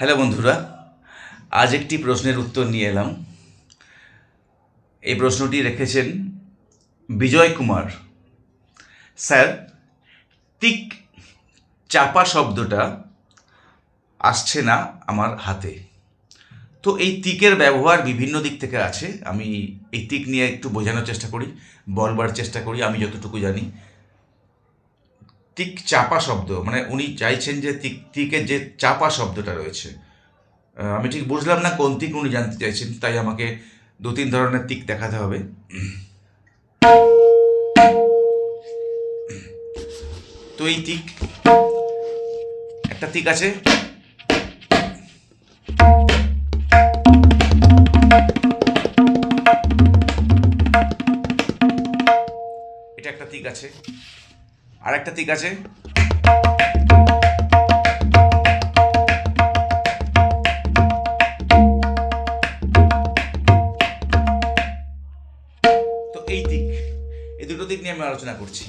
Hello বন্ধুরা, আজ একটি প্রশ্নের উত্তর নিয়ে এলাম। এই প্রশ্নটি রেখেছেন বিজয় কুমার। স্যার, তিক চাপা শব্দটা আসছে না আমার হাতে। তো এই তিকের ব্যবহার বিভিন্ন দিক থেকে আছে। আমি এই তিক নিয়ে একটু বোঝানোর চেষ্টা করি, বলবার চেষ্টা করি, আমি যতটুকু জানি। তিক চাপা শব্দ মানে উনি চাইছেন যে তিক তিকের যে চাপা শব্দটা রয়েছে। আমি ঠিক বুঝলাম না কোন তিক উনি জানতে চাইছেন, তাই আমাকে দু তিন ধরনের তিক দেখাতে হবে। তো এই তিক, একটা তিক আছে। আর একটা তিক আছে। তো এই দিক, এই দুটো দিক নিয়ে আমি আলোচনা করছি।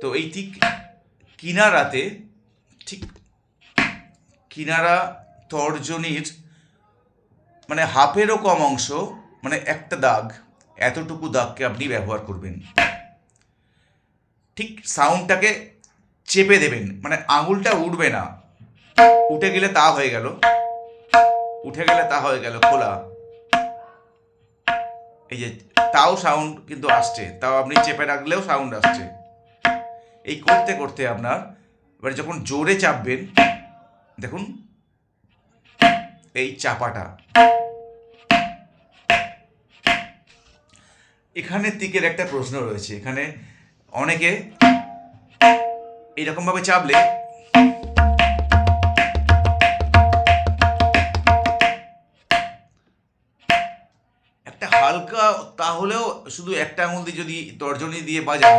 তো এই ঠিক কিনারাতে ঠিক কিনারা তর্জনীর মানে হাফেরও কম অংশ মানে একটা দাগ। এতটুকু দাগকে আপনি ব্যবহার করবেন। ঠিক সাউন্ডটাকে চেপে দেবেন মানে আঙুলটা উঠবে না। উঠে গেলে তা হয়ে গেল। উঠে গেলে তা হয়ে গেল খোলা। এই যে তাও সাউন্ড কিন্তু আসছে, তাও আপনি চেপে রাখলেও সাউন্ড আসছে। এই করতে করতে আপনার এবার যখন জোরে চাপবেন, দেখুন, এই চাপাটা। এখানে তিকের একটা প্রশ্ন রয়েছে। এখানে অনেকে এইরকমভাবে চাপলে একটা হালকা, তাহলেও শুধু একটা আঙুল দিয়ে যদি তর্জনী দিয়ে বাজান,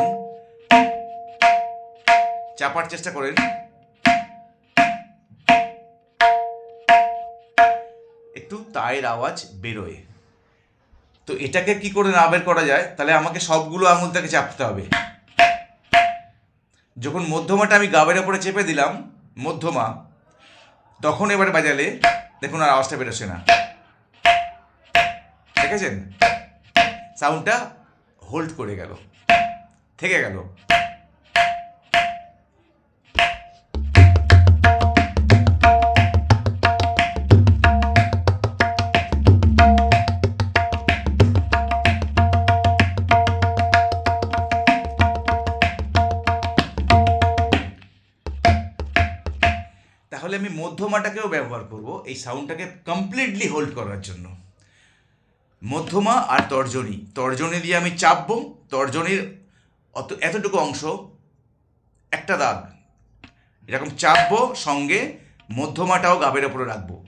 চাপার চেষ্টা করেন। একটু তায়ের আওয়াজ বেরোয়। তো এটাকে কি করে না বের করা যায়? তাহলে আমাকে সবগুলো আঙুলটাকে চাপতে হবে। যখন মধ্যমাটা আমি গাবের ওপরে চেপে দিলাম, মধ্যমা, তখন এবারে বাজালে দেখুন আর আওয়াজটা বেরোছে না। দেখেছেন? সাউন্ডটা হোল্ড করে গেল, থেকে গেল। তাহলে আমি মধ্যমাটাকেও ব্যবহার করব এই সাউন্ডটাকে কমপ্লিটলি হোল্ড করার জন্য। মধ্যমা আর তর্জনী। তর্জনী দিয়ে আমি চাপবো। তর্জনীর অত, এতটুকু অংশ, একটা দাগ। এরকম চাপবো, সঙ্গে মধ্যমাটাও গাবের ওপরে রাখব।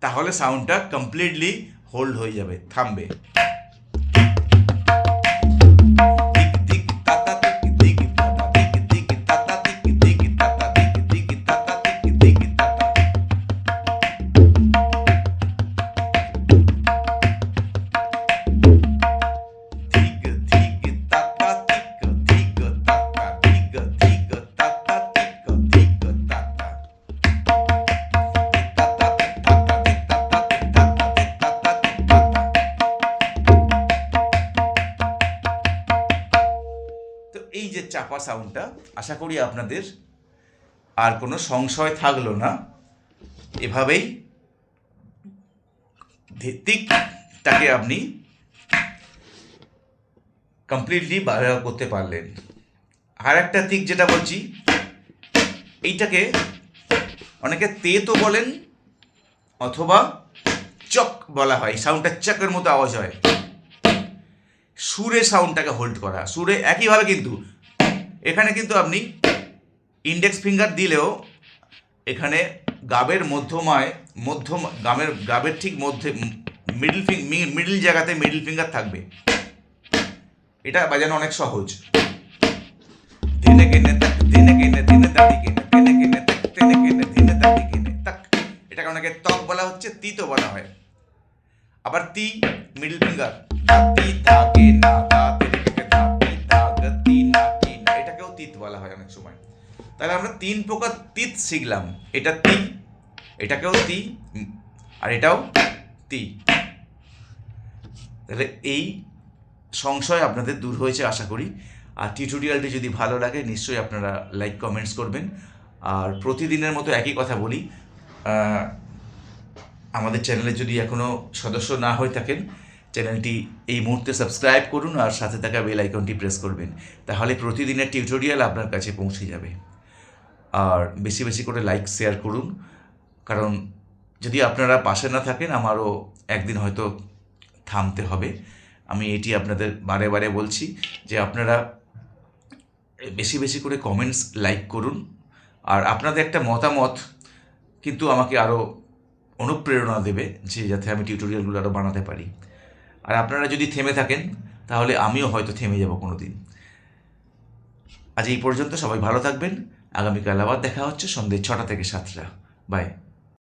তাহলে সাউন্ডটা কমপ্লিটলি হোল্ড হয়ে যাবে, থামবে। চাপা সাউন্ডটা আশা করি আপনাদের আর কোনো সংশয় থাকল না। এভাবেই ভিত্তিকটাকে আপনি কমপ্লিটলি করতে পারলেন। আর একটা দিক যেটা বলছি, এইটাকে অনেকে তে তো বলেন অথবা চক বলা হয়। সাউন্ডটা চকের মতো আওয়াজ হয়। সুরে সাউন্ডটাকে হোল্ড করা। সুরে একইভাবে কিন্তু এখানে কিন্তু আপনি ইন্ডেক্স ফিঙ্গার দিলেও এখানে গাবের মধ্যমায়, মধ্যম গামের গাবের ঠিক মধ্যে মিডল ফিং মিডল জায়গাতে মিডল ফিঙ্গার থাকবে। এটা বাজানো অনেক সহজ। ধীনে কেনে কেনে ধীনে দাদি কেনে কেনে তাক এটাকে অনেকে তক বলা হচ্ছে তিতো বলা হয়। আবার তি মিডল ফিঙ্গার তি থাকে না তি তাহলে আমরা তিন প্রকার তিত শিখলাম। এটা তি এটাকেও তি আর এটাও তি তাহলে এই সংশয় আপনাদের দূর হয়েছে আশা করি। আর টিউটোরিয়ালটি যদি ভালো লাগে, নিশ্চয়ই আপনারা লাইক কমেন্টস করবেন। আর প্রতিদিনের মতো একই কথা বলি আমাদের চ্যানেলে যদি এখনও সদস্য না হয়ে থাকেন চ্যানেলটি এই মুহূর্তে সাবস্ক্রাইব করুন আর সাথে থাকা বেল আইকনটি প্রেস করবেন। তাহলে প্রতিদিনের টিউটোরিয়াল আপনার কাছে পৌঁছে যাবে। আর বেশি বেশি করে লাইক শেয়ার করুন। কারণ যদি আপনারা পাশে না থাকেন, আমারও একদিন হয়তো থামতে হবে। আমি এটি আপনাদের বারে বারে বলছি যে আপনারা বেশি বেশি করে কমেন্টস লাইক করুন। আর আপনাদের একটা মতামত কিন্তু আমাকে আরও অনুপ্রেরণা দেবে যে যাতে আমি টিউটোরিয়ালগুলো আরও বানাতে পারি। আর আপনারা যদি থেমে থাকেন, তাহলে আমিও হয়তো থেমে যাব কোনো দিন আজ এই পর্যন্ত সবাই ভালো থাকবেন। আগামীকাল আবার দেখা হচ্ছে সন্ধ্যে ছটা থেকে সাতটা। বাই।